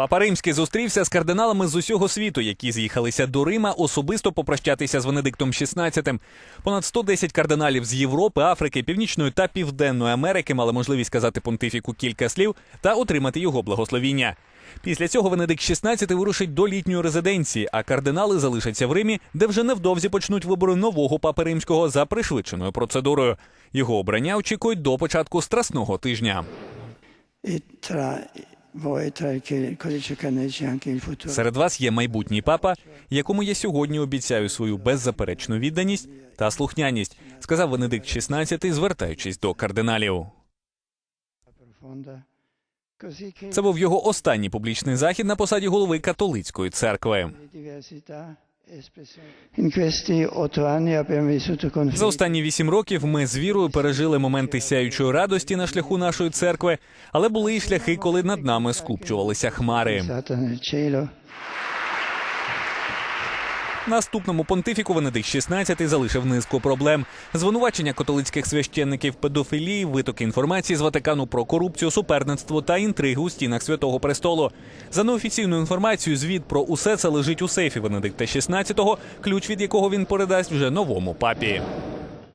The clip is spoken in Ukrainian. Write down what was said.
Папа Римський зустрівся з кардиналами з усього світу, які з'їхалися до Рима особисто попрощатися з Венедиктом XVI. Понад 110 кардиналів з Європи, Африки, Північної та Південної Америки мали можливість сказати понтифіку кілька слів та отримати його благословіння. Після цього Венедикт XVI вирушить до літньої резиденції, а кардинали залишаться в Римі, де вже невдовзі почнуть вибори нового папи римського за пришвидшеною процедурою. Його обрання очікують до початку страсного тижня. Серед вас є майбутній папа, якому я сьогодні обіцяю свою беззаперечну відданість та слухняність, сказав Венедикт XVI, звертаючись до кардиналів. Це був його останній публічний захід на посаді голови католицької церкви. За останні вісім років ми з вірою пережили моменти сяючої радості на шляху нашої церкви, але були і шляхи, коли над нами скупчувалися хмари. Наступному понтифіку Венедикт XVI залишив низку проблем: звинувачення католицьких священників педофілії, витоки інформації з Ватикану про корупцію, суперництво та інтриги у стінах Святого Престолу. За неофіційною інформацією, звіт про усе це лежить у сейфі Венедикта XVI, ключ від якого він передасть вже новому папі.